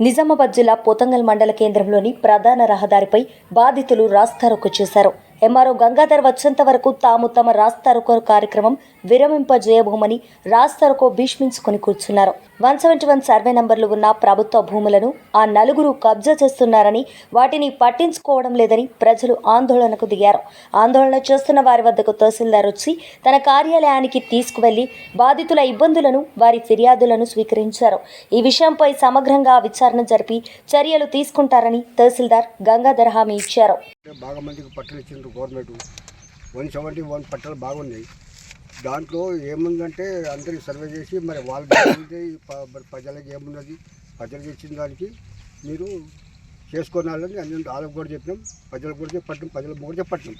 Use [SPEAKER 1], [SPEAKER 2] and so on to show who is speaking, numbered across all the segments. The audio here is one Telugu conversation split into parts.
[SPEAKER 1] నిజామాబాద్ జిల్లా పోతంగల్ మండల కేంద్రంలోని ప్రధాన రహదారిపై బాధితులు రాస్తారోకో చేశారు. ఎంఆర్ఓ గంగాధర్ వచ్చేంత వరకు తాము తమ రాస్తారుకో కార్యక్రమం విరమింపజేయబోమని రాస్తారుకో భీష్మించుకుని కూర్చున్నారు. వన్ సెవెంటీ వన్ సర్వే నంబర్లు ఉన్న ప్రభుత్వ భూములను ఆ నలుగురు కబ్జా చేస్తున్నారని వాటిని పట్టించుకోవడం లేదని ప్రజలు ఆందోళనకు దిగారు. ఆందోళన చేస్తున్న వారి వద్దకు తహసీల్దార్ వచ్చి తన కార్యాలయానికి తీసుకువెళ్ళి బాధితుల ఇబ్బందులను వారి ఫిర్యాదులను స్వీకరించారు. ఈ విషయంపై సమగ్రంగా విచారణ జరిపి చర్యలు తీసుకుంటారని తహసీల్దార్ గంగాధర్ హామీ ఇచ్చారు.
[SPEAKER 2] బాగా మందికి పట్టలు ఇచ్చిండ్రు గవర్నమెంట్ వన్ సెవెంటీ వన్ పట్టాలు బాగున్నాయి. దాంట్లో ఏముందంటే అందరికి సర్వే చేసి మరి వాళ్ళ ఏముంది, మరి ఏమున్నది ప్రజలకు ఇచ్చిన దానికి మీరు చేసుకోనాలని అన్ని వాళ్ళకి కూడా చెప్పినాం ప్రజలకు కూడా చెప్పట్టినాం ప్రజలకు కూడా చెప్పట్టినాం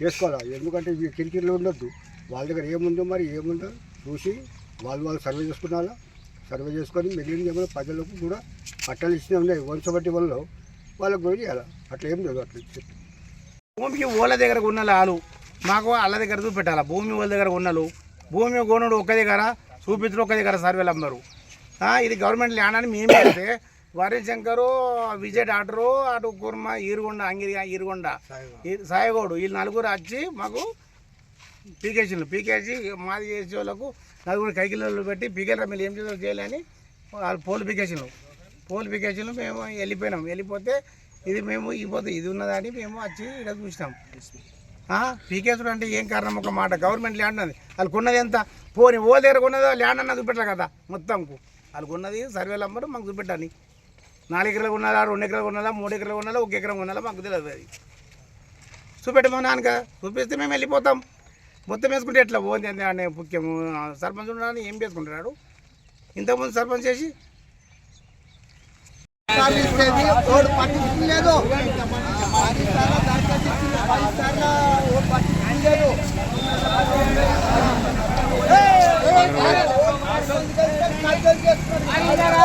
[SPEAKER 2] చేసుకోవాలి? ఎందుకంటే ఇవి కిరికిరిలో ఉండొద్దు. వాళ్ళ దగ్గర ఏముందో మరి ఏముందో చూసి వాళ్ళు వాళ్ళు సర్వే చేసుకున్నారా సర్వే చేసుకొని మిగిలిన ఏమైనా ప్రజలకు కూడా పట్టాలు ఇచ్చినా ఉన్నాయి. వన్ సెవెంటీ వల్ల వాళ్ళకు కూడా చేయాలి? అట్లా ఏం లేదు అట్లా
[SPEAKER 3] భూమికి ఓళ్ళ దగ్గర ఉన్నలు ఆలు మాకు వాళ్ళ దగ్గర చూపెట్టాలి? భూమి వాళ్ళ దగ్గర ఉన్నలు. భూమి కొనుడు ఒక దగ్గర చూపించడం ఒక దగ్గర సర్వేలు అమ్మరు. ఇది గవర్నమెంట్ ల్యాండ్ అని మేము వెళ్తే వరి శంకరు విజయ్ డాక్టరు అటు కుర్మ ఈరుగొండ అంగిరి ఈరుగొండ ఈ సాయిగౌడు. వీళ్ళు నలుగురు వచ్చి మాకు పీకేసీలు పీకేసి మాది చేసే వాళ్ళకు నలుగురు కైకిళ్ళు పెట్టి పీకేల మీరు ఏం చేయాలో చేయాలని వాళ్ళు పోలు పీకేసీలు పోలు పీకేసీలు మేము వెళ్ళిపోయినాం. వెళ్ళిపోతే ఇది మేము ఇవ్వదు. ఇది ఉన్నదని మేము వచ్చి ఇక్కడ చూసినాం. పీకేసుడు అంటే ఏం కారణం? ఒక మాట. గవర్నమెంట్ ల్యాండ్ అది వాళ్ళు కొన్నది ఎంత? పోని ఓ దగ్గర కొన్నది ల్యాండ్ అన్న చూపెట్టారు కదా మొత్తంకు. వాళ్ళు కొన్నది సర్వే అమ్మరు మాకు చూపెట్టాలి నాలుగు ఎకరాలు ఉన్నదా రెండు ఎకరాలు ఉన్నదా మూడు ఎకరాలు ఉన్నదా ఒక ఎకరం ఉన్నదా మాకు తెలియదు అది. చూపెట్టమో నాన్నక? చూపిస్తే మేము వెళ్ళిపోతాం. మొత్తం వేసుకుంటే ఎట్లా? పోంది అని ముఖ్యం సర్పంచ్ ఉన్నాడని ఏం వేసుకుంటున్నాడు? ఇంతకుముందు సర్పంచ్ చేసి జాబ్ ఇచ్చేది ఓడు
[SPEAKER 4] పట్టించలేదు పది సార్లు దరఖాస్తు ఇచ్చింది పది సార్లు ఓడు పట్టించలేదు చేస్తున్నారు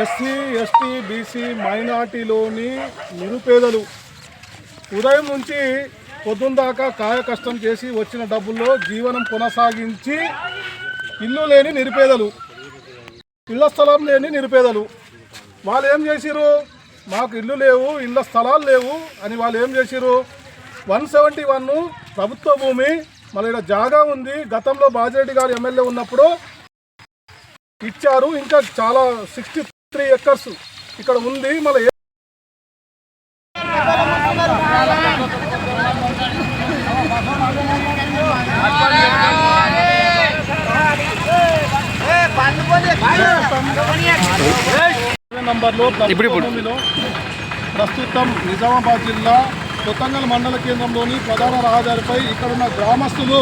[SPEAKER 5] ఎస్సీ ఎస్టీ బీసీ మైనార్టీలోని నిరుపేదలు ఉదయం నుంచి పొద్దున్న దాకా కాయ కష్టం చేసి వచ్చిన డబ్బుల్లో జీవనం కొనసాగించి ఇల్లు లేని నిరుపేదలు ఇళ్ళ స్థలం లేని నిరుపేదలు. వాళ్ళు ఏం చేసిరు మాకు ఇల్లు లేవు ఇళ్ళ స్థలాలు లేవు అని వాళ్ళు ఏం చేసిరు వన్ సెవెంటీ వన్ ప్రభుత్వ భూమి మళ్ళీ ఇక్కడ జాగా ఉంది. గతంలో బాజిరెడ్డి గారు ఎమ్మెల్యే ఉన్నప్పుడు ఇచ్చారు. ఇంకా చాలా సిక్స్టీ త్రీ ఎకర్స్ ఇక్కడ ఉంది. మళ్ళీ నంబర్లో ప్రస్తుతం నిజామాబాద్ జిల్లా కొత్తంగల్ మండల కేంద్రంలోని ప్రధాన రహదారిపై ఇక్కడున్న గ్రామస్తులు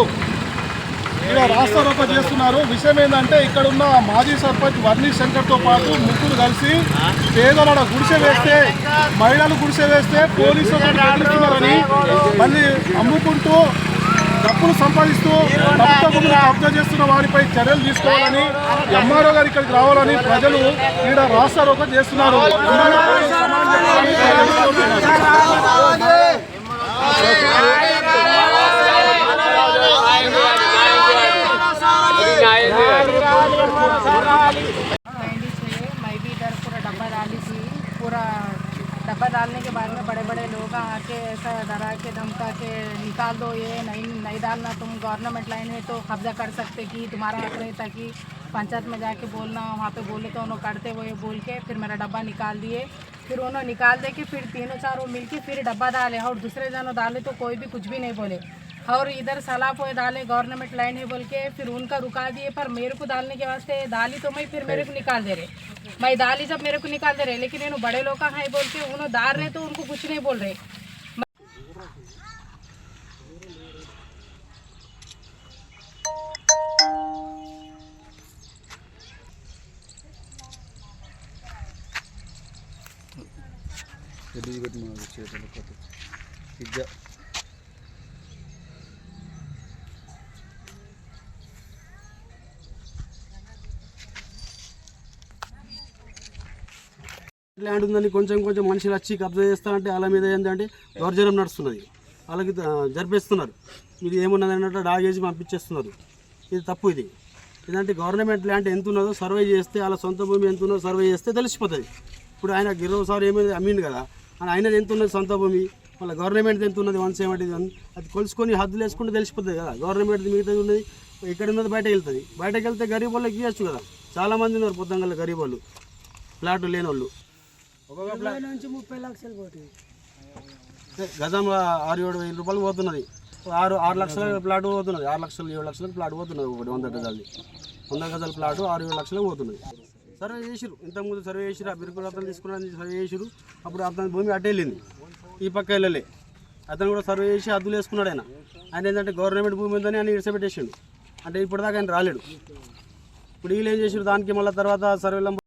[SPEAKER 5] ఇక్కడ రాస్తారోక చేస్తున్నారు. విషయం ఏంటంటే ఇక్కడ ఉన్న మాజీ సర్పంచ్ వర్ణి శంకర్తో పాటు ముగ్గురు కలిసి పేదల గుడిసె వేస్తే మహిళలు గుడిసె వేస్తే పోలీసులు బెదిరిస్తున్నారని మళ్ళీ అమ్ముకుంటూ డబ్బులు సంపాదిస్తూ ప్రభుత్వ భూములు కబ్జా చేస్తున్న వారిపై చర్యలు తీసుకోవాలని ఎంఆర్ఓ గారు ఇక్కడికి రావాలని ప్రజలు ఇక్కడ రాస్తారోక చేస్తున్నారు.
[SPEAKER 6] पूरा डब्बा डालने के बाद में बड़े बड़े लोग आके ऐसा डरा के, धमका के, निकाल दो ये, नहीं नहीं डालना, तुम गवर्नमेंट लाइन है तो कब्जा कर सकते कि तुम्हारा हक नहीं था कि पंचायत में जाके बोलना, वहाँ पे बोले तो उन्होंने काटते हुए बोल के फिर मेरा डब्बा निकाल दिए। फिर उन्होंने निकाल दे के फिर तीनों चारों मिल के फिर डब्बा डाले और दूसरे जनों डाले तो कोई भी कुछ भी नहीं बोले। और इधर सलाह पे डाले गवर्नमेंट लाइन है बोल के, फिर उनका रुका दिए, पर मेरे को डालने के वास्ते डाली तो मैं फिर मेरे को निकाल दे रहे। मैं डाली जब मेरे को निकाल दे रहे, लेकिन इन्होंने बड़े लोग का है बोल के उन्होंने डाल रहे तो उनको कुछ नहीं बोल रहे।
[SPEAKER 7] ల్యాండ్ ఉందని కొంచెం కొంచెం మనుషులు వచ్చి కబ్జా చేస్తారంటే వాళ్ళ మీద ఏంటంటే దౌర్జన్యం నడుస్తున్నది. వాళ్ళకి జరిపేస్తున్నారు జరిపిస్తున్నారు. ఇది ఏమున్నది అన్నట్టు డాగేసి పంపించేస్తున్నారు. ఇది తప్పు ఇది. ఇదంటే గవర్నమెంట్ ల్యాండ్ ఎంత ఉన్నదో సర్వే చేస్తే వాళ్ళ సొంత భూమి ఎంత ఉన్నదో సర్వే చేస్తే తెలిసిపోతుంది. ఇప్పుడు ఆయన గిరవ సార్ ఏమైంది అమ్మిండు కదా అని ఆయనది ఎంత ఉన్నది సొంత భూమి మళ్ళీ గవర్నమెంట్ ఎంత ఉన్నది వన్. సెవెంటీ అది కొలుసుకొని హద్దులు వేసుకుంటే తెలిసిపోతుంది కదా. గవర్నమెంట్ మిగతాది ఉన్నది ఇక్కడ ఉన్నది బయటకు వెళ్తుంది? బయటకు వెళ్తే గరీబ్ వాళ్ళకి ఇవ్వచ్చు కదా. చాలామంది ఉన్నారు పొద్దుగల గరీబ్ వాళ్ళు. ఫ్లాట్ లేని వాళ్ళు ఒక్కొక్క ఫ్లాట్ గజం ఆరు ఏడు వేల రూపాయలు పోతున్నది. ఆరు ఆరు లక్షల ప్లాట్ పోతున్నది. ఆరు లక్షలు ఏడు లక్షలకు ప్లాట్ పోతున్నది ఒకటి వంద గజాలది. వంద గజాల ప్లాట్ ఆరు ఏడు లక్షలకు పోతున్నది. సర్వే చేసిరు ఇంతకుముందు సర్వే చేసిరు ఆ బిరుకులు అతను తీసుకున్నాను సర్వే చేసిరు అప్పుడు అతని భూమి అటు వెళ్ళింది. ఈ పక్క వెళ్ళలే. అతను కూడా సర్వే చేసి అద్దులు వేసుకున్నాడు ఆయన. ఆయన ఏంటంటే గవర్నమెంట్ భూమి ఉందని ఆయన ఇడిసపెట్టేసిండు అంటే ఇప్పటిదాకా ఆయన రాలేడు. ఇప్పుడు వీళ్ళు ఏం చేసారు దానికి మళ్ళీ తర్వాత సర్వేలో